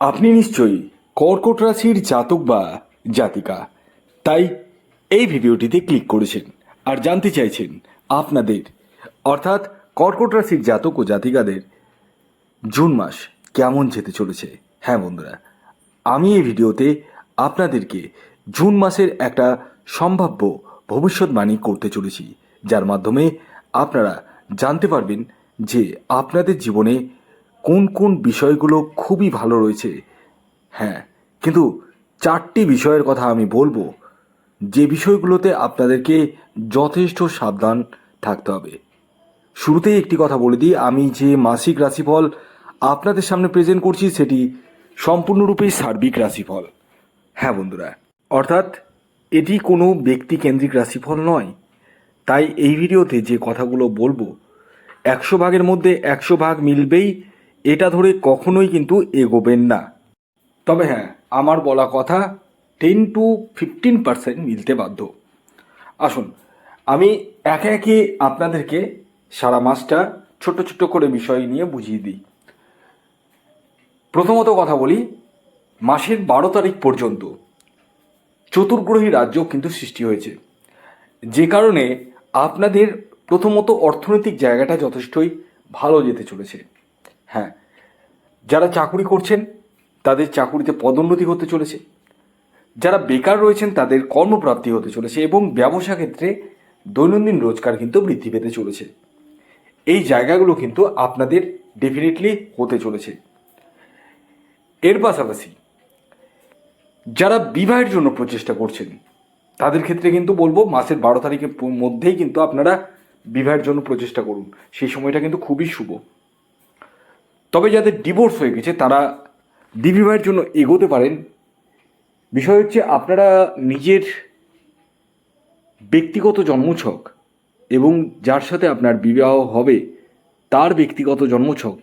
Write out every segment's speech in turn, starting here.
আপনি নিশ্চয়ই কর্কট রাশির জাতক বা জাতিকা। তাই এই ভিডিওটিতে ক্লিক করেছেন আর জানতে চাইছেন আপনাদের, অর্থাৎ কর্কট রাশির জাতক ও জাতিকাদের, জুন মাস কেমন যেতে চলেছে। হ্যাঁ বন্ধুরা, আমি এই ভিডিওতে আপনাদেরকে জুন মাসের একটা সম্ভাব্য ভবিষ্যৎবাণী করতে চলেছি, যার মাধ্যমে আপনারা জানতে পারবেন যে আপনাদের জীবনে কোন কোন বিষয়গুলো খুবই ভালো রয়েছে। হ্যাঁ কিন্তু চারটি বিষয়ের কথা আমি বলব। যে বিষয়গুলোতে আপনাদেরকে যথেষ্ট সাবধান থাকতে হবে। শুরুতেই একটি কথা বলে দিই, আমি যে মাসিক রাশিফল আপনাদের সামনে প্রেজেন্ট করছি, সেটি সম্পূর্ণরূপে সার্বিক রাশিফল। হ্যাঁ বন্ধুরা, অর্থাৎ এটি কোনো ব্যক্তিকেন্দ্রিক রাশিফল নয়। তাই এই ভিডিওতে যে কথাগুলো বলব, একশো ভাগের মধ্যে একশো ভাগ মিলবেই এটা ধরে কখনোই কিন্তু এগোবেন না। তবে হ্যাঁ আমার বলা কথা টেন টু ফিফটিন পার্সেন্ট মিলতে বাধ্য। আসুন, আমি একে একে আপনাদেরকে সারা মাসটা ছোট ছোট করে বিষয় নিয়ে বুঝিয়ে দিই। প্রথমত কথা বলি, মাসের বারো তারিখ পর্যন্ত চতুর্গ্রহী রাজ্য কিন্তু সৃষ্টি হয়েছে। যে কারণে আপনাদের প্রথমত অর্থনৈতিক জায়গাটা যথেষ্টই ভালো যেতে চলেছে। হ্যাঁ। যারা চাকুরি করছেন, তাদের চাকুরিতে পদোন্নতি হতে চলেছে। যারা বেকার রয়েছেন, তাদের কর্মপ্রাপ্তি হতে চলেছে এবং ব্যবসা ক্ষেত্রে দৈনন্দিন রোজগার কিন্তু বৃদ্ধি পেতে চলেছে। এই জায়গাগুলো কিন্তু আপনাদের ডেফিনেটলি হতে চলেছে। এর পাশাপাশি, যারা বিবাহের জন্য প্রচেষ্টা করছেন, তাদের ক্ষেত্রে কিন্তু বলব, মাসের বারো তারিখের মধ্যেই কিন্তু আপনারা বিবাহের জন্য প্রচেষ্টা করুন। সেই সময়টা কিন্তু খুবই শুভ। তবে যাদের ডিভোর্স হয়ে গেছে, তারা বিবাহের জন্য এগোতে পারেন। বিষয় হচ্ছে, আপনারা নিজের ব্যক্তিগত জন্মছক এবং যার সাথে আপনার বিবাহ হবে, তার ব্যক্তিগত জন্মছক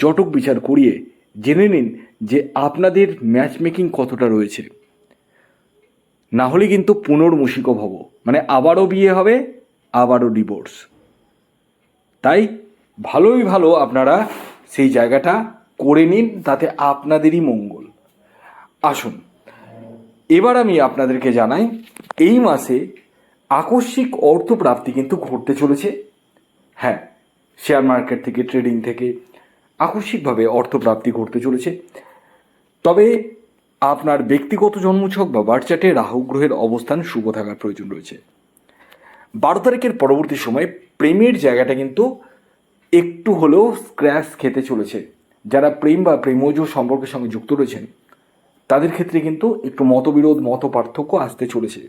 জটক বিচার করিয়ে জেনে নিন যে আপনাদের ম্যাচ মেকিং কতটা রয়েছে। না হলে কিন্তু পুনর্মুষিক ভব মানে আবারও বিয়ে হবে, আবারও ডিভোর্স তাই ভালোই ভালো আপনারা সেই জায়গাটা করে নিন, তাতে আপনাদেরই মঙ্গল। আসুন, এবার আমি আপনাদেরকে জানাই, এই মাসে আকস্মিক অর্থপ্রাপ্তি কিন্তু ঘটতে চলেছে। হ্যাঁ শেয়ার মার্কেট থেকে ট্রেডিং থেকে আকস্মিকভাবে অর্থপ্রাপ্তি ঘটতে চলেছে। তবে আপনার ব্যক্তিগত জন্মছক বা বার্চাটে রাহু গ্রহের অবস্থান শুভ থাকার প্রয়োজন রয়েছে। বারো তারিখের পরবর্তী সময়ে প্রেমের জায়গাটা কিন্তু একটু হলেও স্ক্র্যাচ খেতে চলেছে। যারা প্রেম বা প্রেমজ সম্পর্কের সঙ্গে যুক্ত রয়েছেন, তাদের ক্ষেত্রে কিন্তু একটু মতবিরোধ মত পার্থক্য আসতে চলেছে।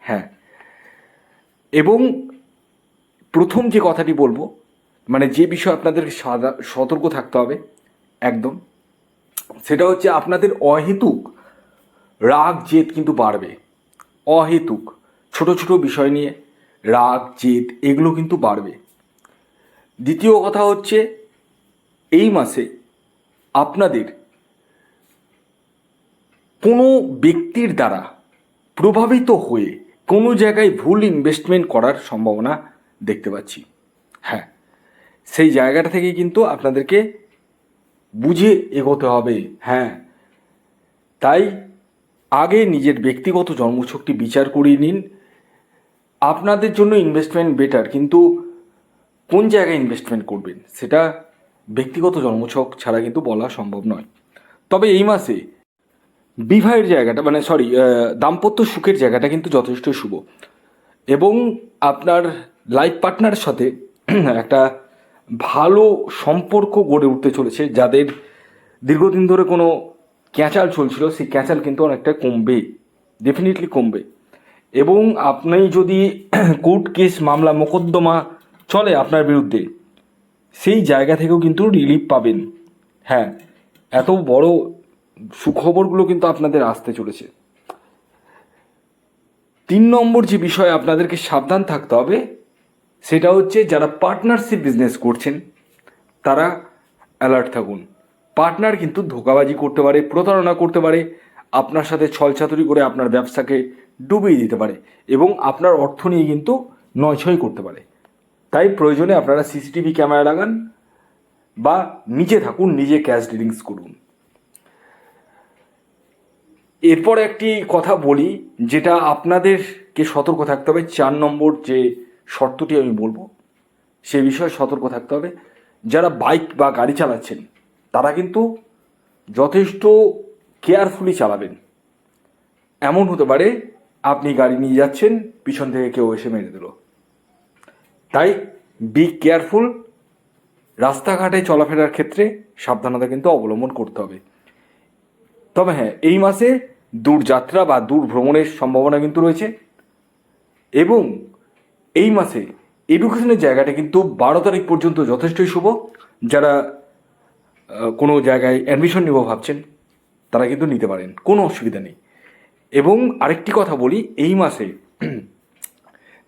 হ্যাঁ। এবং প্রথম যে কথাটি বলব মানে যে বিষয়ে আপনাদের সতর্ক থাকতে হবে, একদম, সেটা হচ্ছে আপনাদের অহেতুক রাগ, জেদ কিন্তু বাড়বে। অহেতুক, ছোট ছোট বিষয় নিয়ে রাগ, জেদ, এগুলো কিন্তু বাড়বে। দ্বিতীয় কথা হচ্ছে, এই মাসে আপনাদের কোনো ব্যক্তির দ্বারা প্রভাবিত হয়ে কোনো জায়গায় ভুল ইনভেস্টমেন্ট করার সম্ভাবনা দেখতে পাচ্ছি। হ্যাঁ সেই জায়গাটা থেকে কিন্তু আপনাদেরকে বুঝে এগোতে হবে। হ্যাঁ তাই আগে নিজের ব্যক্তিগত জন্মছকটি বিচার করিয়ে নিন। আপনাদের জন্য ইনভেস্টমেন্ট বেটার কিন্তু কোন জায়গায় ইনভেস্টমেন্ট করবেন? সেটা ব্যক্তিগত জন্মছক ছাড়া কিন্তু বলা সম্ভব নয়। তবে এই মাসে বিবাহের জায়গাটা মানে সরি দাম্পত্য সুখের জায়গাটা কিন্তু যথেষ্ট শুভ। এবং আপনার লাইফ পার্টনারের সাথে একটা ভালো সম্পর্ক গড়ে উঠতে চলেছে, যাদের দীর্ঘদিন ধরে কোনো ক্যাঁচাল চলছিল, সেই ক্যাঁচাল কিন্তু অনেকটা কমবে ডেফিনেটলি কমবে। এবং আপনি যদি কোর্ট কেস মামলা, মোকদ্দমা চলে আপনার বিরুদ্ধে। সেই জায়গা থেকেও কিন্তু রিলিফ পাবেন। হ্যাঁ এত বড় সুখবরগুলো কিন্তু আপনাদের আসতে চলেছে। তিন নম্বর যে বিষয়ে আপনাদেরকে সাবধান থাকতে হবে, সেটা হচ্ছে যারা পার্টনারশিপ বিজনেস করছেন, তারা অ্যালার্ট থাকুন। পার্টনার কিন্তু ধোকাবাজি করতে পারে, প্রতারণা করতে পারে, আপনার সাথে ছলচাতুরি করে আপনার ব্যবসাকে ডুবিয়ে দিতে পারে এবং আপনার অর্থ নিয়ে কিন্তু নয়ছয় করতে পারে। তাই প্রয়োজনে আপনারা সিসিটিভি ক্যামেরা লাগান বা নিজে থাকুন, নিজে ক্যাশ ডিলিংস করুন। এরপর একটি কথা বলি, যেটা আপনাদেরকে সতর্ক থাকতে হবে। চার নম্বর যে শর্তটি আমি বলব, সে বিষয়ে সতর্ক থাকতে হবে। যারা বাইক বা গাড়ি চালাচ্ছেন, তারা কিন্তু যথেষ্ট কেয়ারফুলি চালাবেন। এমন হতে পারে, আপনি গাড়ি নিয়ে যাচ্ছেন, পিছন থেকে কেউ এসে মেরে দিল। তাই বি কেয়ারফুল রাস্তাঘাটে চলাফেরার ক্ষেত্রে সাবধানতা কিন্তু অবলম্বন করতে হবে। তবে হ্যাঁ এই মাসে দূর যাত্রা বা দূর ভ্রমণের সম্ভাবনা কিন্তু রয়েছে এবং এই মাসে এডুকেশনের জায়গাটা কিন্তু বারো তারিখ পর্যন্ত যথেষ্টই শুভ। যারা কোনো জায়গায় অ্যাডমিশন নেব ভাবছেন, তারা কিন্তু নিতে পারেন, কোনো অসুবিধা নেই। এবং আরেকটি কথা বলি, এই মাসে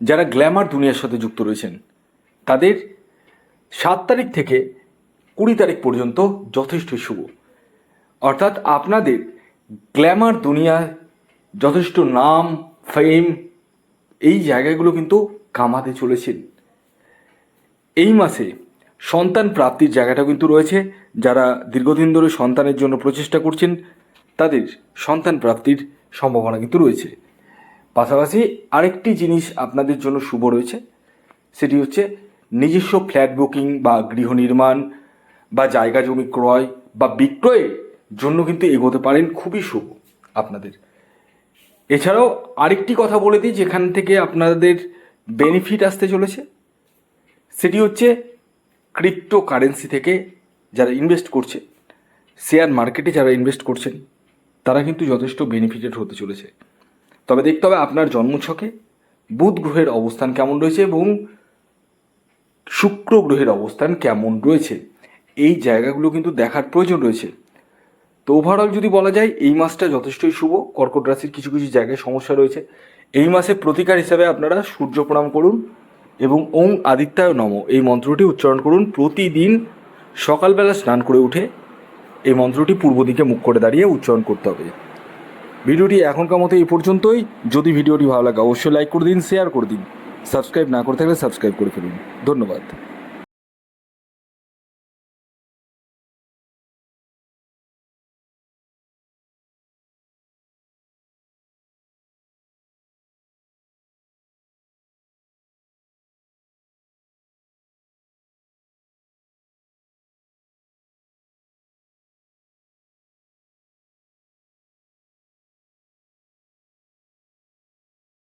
যারা গ্ল্যামার দুনিয়ার সাথে যুক্ত রয়েছেন, তাদের সাত তারিখ থেকে কুড়ি তারিখ পর্যন্ত যথেষ্ট শুভ। অর্থাৎ আপনাদের গ্ল্যামার দুনিয়ায় যথেষ্ট নাম ফেম এই জায়গাগুলো কিন্তু কামাতে চলেছেন। এই মাসে সন্তান প্রাপ্তির জায়গাটা কিন্তু রয়েছে। যারা দীর্ঘদিন ধরে সন্তানের জন্য প্রচেষ্টা করছেন, তাদের সন্তান প্রাপ্তির সম্ভাবনা কিন্তু রয়েছে। পাশাপাশি আরেকটি জিনিস আপনাদের জন্য শুভ রয়েছে, সেটি হচ্ছে নিজস্ব ফ্ল্যাট বুকিং বা গৃহ নির্মাণ বা জায়গা জমি ক্রয় বা বিক্রয়ের জন্য কিন্তু এগোতে পারেন, খুবই শুভ আপনাদের। এছাড়াও আরেকটি কথা বলে দিই, যেখান থেকে আপনাদের বেনিফিট আসতে চলেছে, সেটি হচ্ছে ক্রিপ্টো কারেন্সি থেকে যারা ইনভেস্ট করছে শেয়ার মার্কেটে যারা ইনভেস্ট করছেন, তারা কিন্তু যথেষ্ট বেনিফিটেড হতে চলেছে। তবে দেখতে হবে আপনার জন্মছকে, বুধ গ্রহের অবস্থান কেমন রয়েছে এবং শুক্র গ্রহের অবস্থান কেমন রয়েছে। এই জায়গাগুলো কিন্তু দেখার প্রয়োজন রয়েছে। তো ওভারঅল যদি বলা যায়, এই মাসটা যথেষ্টই শুভ। কর্কট রাশির কিছু কিছু জায়গায় সমস্যা রয়েছে। এই মাসে প্রতিকার হিসাবে আপনারা সূর্য প্রণাম করুন এবং ওং আদিত্যায় নম। এই মন্ত্রটি উচ্চারণ করুন প্রতিদিন সকালবেলা স্নান করে উঠে। এই মন্ত্রটি পূর্ব দিকে মুখ করে দাঁড়িয়ে উচ্চারণ করতে হবে। ভিডিওটি এখনকার মতো এই পর্যন্তই। যদি ভিডিওটি ভালো লাগে, অবশ্যই লাইক করে দিন শেয়ার করে দিন। সাবস্ক্রাইব না করে থাকলে সাবস্ক্রাইব করে ফেলুন। ধন্যবাদ।